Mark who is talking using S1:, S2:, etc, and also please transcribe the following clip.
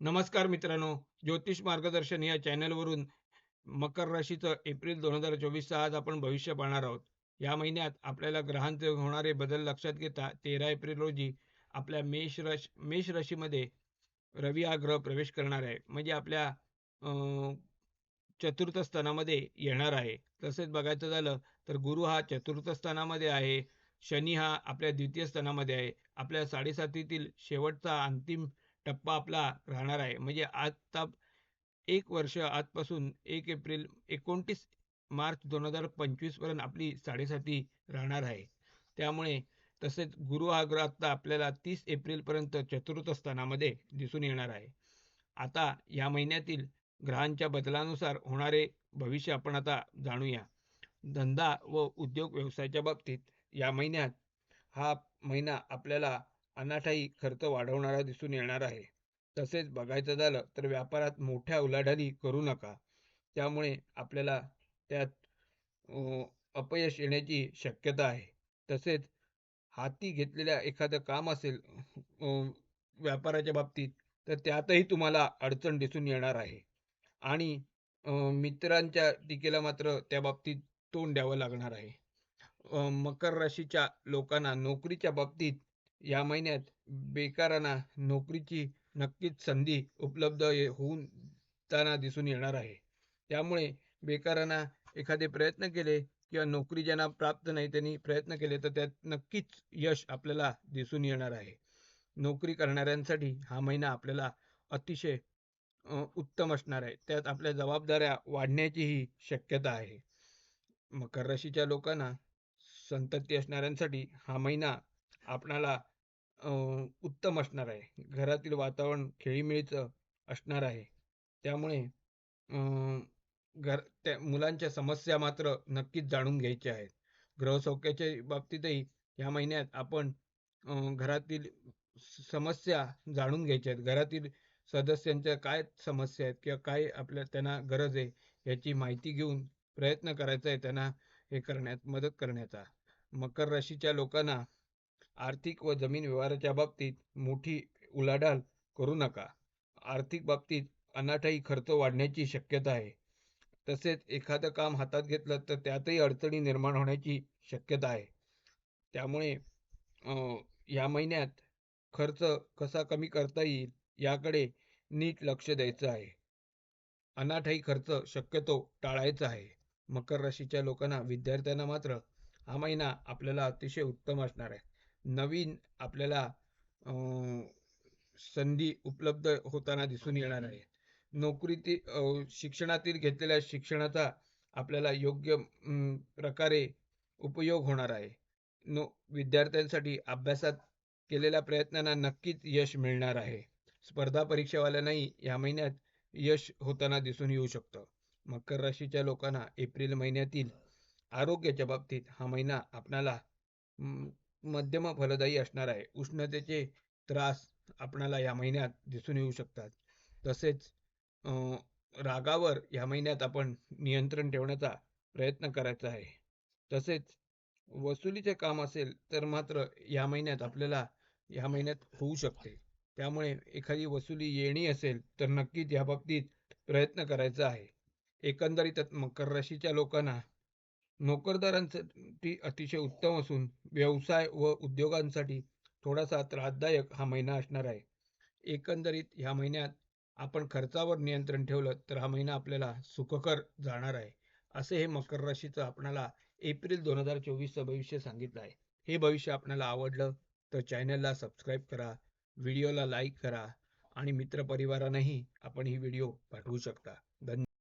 S1: नमस्कार मित्रांनो ज्योतिष मार्गदर्शन या चॅनलवरून मकर राशीचं एप्रिल दोन हजार चोवीसचा आज आपण भविष्य पाहणार आहोत. या महिन्यात आपल्याला ग्रहांचे होणारे बदल लक्षात घेता तेरा एप्रिल रोजी आपल्या मेष रश मेष राशीमध्ये रवी हा ग्रह प्रवेश करणार आहे. म्हणजे आपल्या अं, चतुर्थ स्थानामध्ये येणार आहे. तसेच बघायचं झालं तर गुरु हा चतुर्थ स्थानामध्ये आहे. शनी हा आपल्या द्वितीय स्थानामध्ये आहे. आपल्या साडेसातीतील शेवटचा अंतिम टप्पा आपला राहणार आहे. म्हणजे आता एक वर्ष आजपासून एक एप्रिल एकोणतीस मार्च दोन हजार पंचवीसपर्यंत आपली साडेसाती राहणार आहे. त्यामुळे तसेच गुरु हा ग्रह आता आपल्याला तीस एप्रिल पर्यंत चतुर्थ स्थानामध्ये दिसून येणार आहे. आता या महिन्यातील ग्रहांच्या बदलानुसार होणारे भविष्य आपण आता जाणूया. धंदा व उद्योग व्यवसायाच्या बाबतीत या महिन्यात हा महिना आपल्याला अनाठाई खर्च वाढवणारा दिसून येणार आहे. तसेच बघायचं झालं तर व्यापारात मोठ्या उलाढाली करू नका. त्यामुळे आपल्याला त्यात अपयश येण्याची शक्यता आहे. तसेच हाती घेतलेल्या एखादं काम असेल व्यापाराच्या बाबतीत तर त्यातही तुम्हाला अडचण दिसून येणार आहे. आणि मित्रांच्या टीकेला मात्र त्या बाबतीत तोंड द्यावं लागणार आहे. मकर राशीच्या लोकांना नोकरीच्या बाबतीत या महिन्यात बेकारांना नोकरीची नक्कीच संधी उपलब्ध होऊन जाताना दिसून येणार आहे. त्यामुळे बेकारांना एखादे प्रयत्न केले किंवा नोकरी ज्यांना प्राप्त नाही त्यांनी प्रयत्न केले तर त्यात नक्कीच यश आपल्याला दिसून येणार आहे. नोकरी करणाऱ्यांसाठी हा महिना आपल्याला अतिशय उत्तम असणार आहे. त्यात आपल्या जबाबदाऱ्या वाढण्याचीही शक्यता आहे. मकर राशीच्या लोकांना संतती असणाऱ्यांसाठी हा महिना आपणाला उत्तम असणार आहे. घरातील वातावरण खेळीमेळीचं असणार आहे. त्यामुळे घर त्या मुलांच्या समस्या मात्र नक्कीच जाणून घ्यायच्या आहेत. ग्रहसौख्याच्या बाबतीतही या महिन्यात आपण घरातील समस्या जाणून घ्यायच्या आहेत. घरातील सदस्यांच्या काय समस्या आहेत किंवा काय आपल्या त्यांना गरज आहे याची माहिती घेऊन प्रयत्न करायचा आहे त्यांना हे करण्यात मदत करण्याचा. मकर राशीच्या लोकांना आर्थिक व जमीन व्यवहाराच्या बाबतीत मोठी उलाढाल करू नका. आर्थिक बाबतीत अनाठाई खर्च वाढण्याची शक्यता आहे. तसेच एखादं काम हातात घेतलं तर त्यातही अडचणी निर्माण होण्याची शक्यता आहे. त्यामुळे या महिन्यात खर्च कसा कमी करता येईल याकडे नीट लक्ष द्यायचं आहे. अनाठाई खर्च शक्यतो टाळायचा आहे. मकर राशीच्या लोकांना विद्यार्थ्यांना मात्र हा महिना आपल्याला अतिशय उत्तम असणार आहे. नवीन आपल्याला अं, संधी उपलब्ध होताना दिसून येणार आहे. नोकरीतील शिक्षणातील घेतलेल्या शिक्षणाचा आपल्याला योग्य प्रकारे उपयोग होणार आहे. नो विद्यार्थ्यांसाठी अभ्यासात केलेल्या प्रयत्नांना नक्कीच यश मिळणार आहे. स्पर्धा परीक्षावाल्यांनाही या महिन्यात यश होताना दिसून येऊ शकतं. मकर राशीच्या लोकांना एप्रिल महिन्यातील आरोग्याच्या बाबतीत हा महिना आपणाला मध्यम फलदायी असणार आहे. उष्णतेचे त्रास आपणाला या महिन्यात दिसून येऊ शकतात. तसेच रागावर या महिन्यात आपण नियंत्रण ठेवण्याचा प्रयत्न करायचा आहे. तसेच वसुलीचे काम असेल तर मात्र या महिन्यात आपल्याला या महिन्यात होऊ शकते. त्यामुळे एखादी वसुली येणी असेल तर नक्कीच या बाबतीत प्रयत्न करायचा आहे. एकंदरीत मकर राशीच्या लोकांना नोकरदारांसाठी अतिशय उत्तम असून व्यवसाय व उद्योगांसाठी थोडासा त्रासदायक हा महिना असणार आहे. एकंदरीत ह्या महिन्यात आपण खर्चावर नियंत्रण ठेवलं तर हा महिना आपल्याला सुखकर जाणार आहे. असे हे मकर राशीचं आपणाला एप्रिल दोन हजार चोवीसचं भविष्य सांगितलं आहे. हे भविष्य आपल्याला आवडलं तर चॅनलला सबस्क्राईब करा व्हिडिओला लाईक करा आणि मित्रपरिवारांनाही आपण ही व्हिडिओ पाठवू शकता.